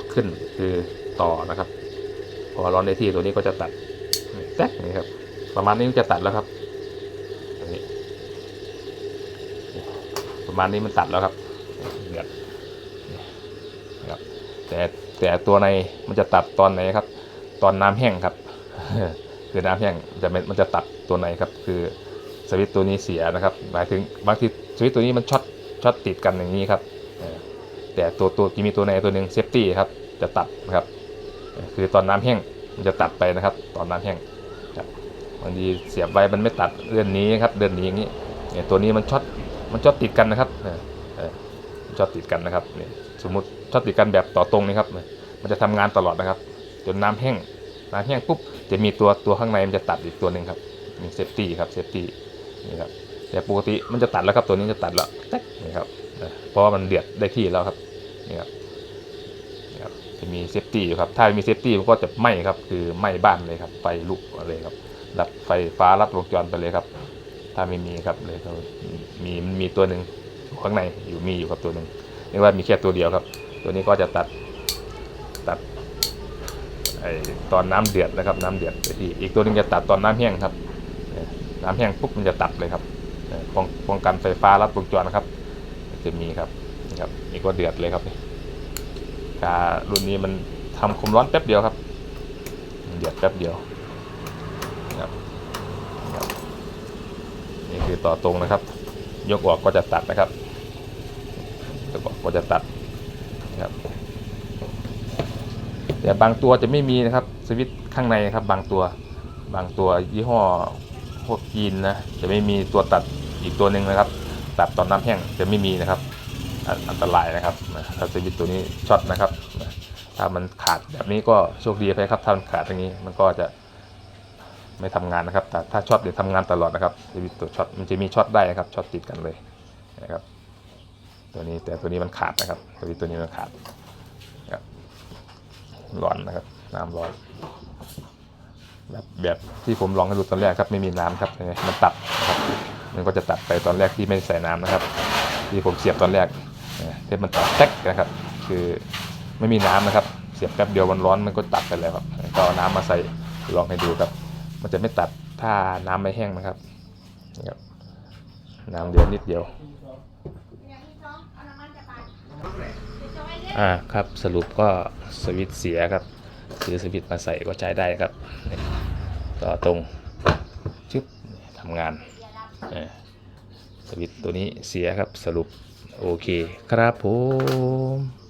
ดขึ้นคือต่อนะครับ พอร้อนได้ที่ตัวนี้ก็จะตัดแต๊กนี่ครับประมาณนี้จะตัดแล้วครับประมาณนี้มันตัดแล้วครับเดือดนะครับแต่แต่ตัวในมันจะตัดตอนไหนครับ ตอนน้ำแห้งครับ คือน้ำแห้งจะมันจะตัดตัวในครับ คือสวิตตัวนี้เสียนะครับ หมายถึงบางทีสวิตตัวนี้มันช็อตช็อตติดกันอย่างนี้ครับ แต่ตัวตัวจะมีตัวในตัวหนึ่งเซฟตี้ครับจะตัดนะครับคือตอนน้ำแห้งมันจะตัดไปนะครับ ตอนน้ำแห้งบางทีเสียบไว้มันไม่ตัดเดินหนี้ครับเดินหนีอย่างนี้เนี่ยตัวนี้มันช็อตมันช็อตติดกันนะครับช็อตติดกันนะครับเนี่ยสมมติช็อตติดกันแบบต่อตรงนี่ครับมันจะทำงานตลอดนะครับ จนน้ำแห้งน้ำแห้งปุ๊บจะมีตัวตัวข้างในมันจะตัดอีกตัวหนึ่งครับมีเซฟตี้ครับเซฟตี้นี่ครับแต่ปกติมันจะตัดแล้วครับตัวนี้จะตัดแล้วนี่ครับเพราะว่ามันเดือดได้ที่แล้วครับ นี่ครับนี่ครับจะมีเซฟตี้อยู่ครับ ถ้าไม่มีเซฟตี้มันก็จะไหม้ครับ คือไหม้บ้านเลยครับ ไฟลุกอะไรครับรับไฟฟ้ารับวงจรไปเลยครับ ถ้าไม่มีครับเลยก็มีมันมีตัวหนึ่งข้างในอยู่มีอยู่ครับตัวหนึ่งเรียกว่ามีแค่ตัวเดียวครับ ตัวนี้ก็จะตัดตัดไอตอนน้ำเดือดนะครับ น้ำเดือดไปที่อีกตัวหนึงจะตัดตอนน้ำแห้งครับนี่ยน้ำแห้งปุ๊บมันจะตัดเลยครับป้องป้องกันไฟฟ้ารัดวงจรนะครับ จะมีครับ ครับนี่ก็เดือดเลยครับนี่การุ่นนี้มันทำความร้อนแป๊บเดียวครับ เดือดแป๊บเดียวนะครับนี่คือต่อตรงนะครับ ยกออกก็จะตัดนะครับยกออกก็จะตัดนะครับแต่บางตัวจะไม่มีนะครับสวิตช์ข้างในครับ บางตัวบางตัวยี่ห้อพวกจีนนะจะไม่มีตัวตัดอีกตัวหนึ่งนะครับ ตัดตอนน้ำแห้งจะไม่มีนะครับ อันตรายนะครับถ้าสวิตตัวนี้ช็อตนะครับ ถ้ามันขาดแบบนี้ก็โชคดีไปครับถ้ามันขาดอย่างนี้มันก็จะไม่ทำงานนะครับ แต่ถ้าช็อตเดี๋ยวทำงานตลอดนะครับสวิตตัวช็อตมันจะมีช็อตได้นะครับช็อตติดกันเลยนะครับ ตัวนี้แต่ตัวนี้มันขาดนะครับสวิตตัวนี้มันขาดร้อนนะครับน้ำร้อนแบบแบบที่ผมลองให้ดูตอนแรกครับไม่มีน้ำครับมมันตัดนะครับมันก็จะตัดไปตอนแรกที่ไม่ใส่น้ำนะครับ ที่ผมเสียบตอนแรก เนี่ยที่มันตัดแท็กนะครับ คือไม่มีน้ำนะครับ เสียบแป๊บเดียวมันร้อนมันก็ตัดไปแล้วครับก็เอาน้ำมาใส่ลองให้ดูครับ มันจะไม่ตัดถ้าน้ำไม่แห้งนะครับนี่ครับน้ำเดียวนิดเดียวอ่าครับสรุปก็สวิตช์เสียครับซื้อสวิตช์มาใส่ก็ใช้ได้ครับนี่ต่อตรงชึบทำงานเออสวิตช์ตัวนี้เสียครับสรุป โอเค ครับผม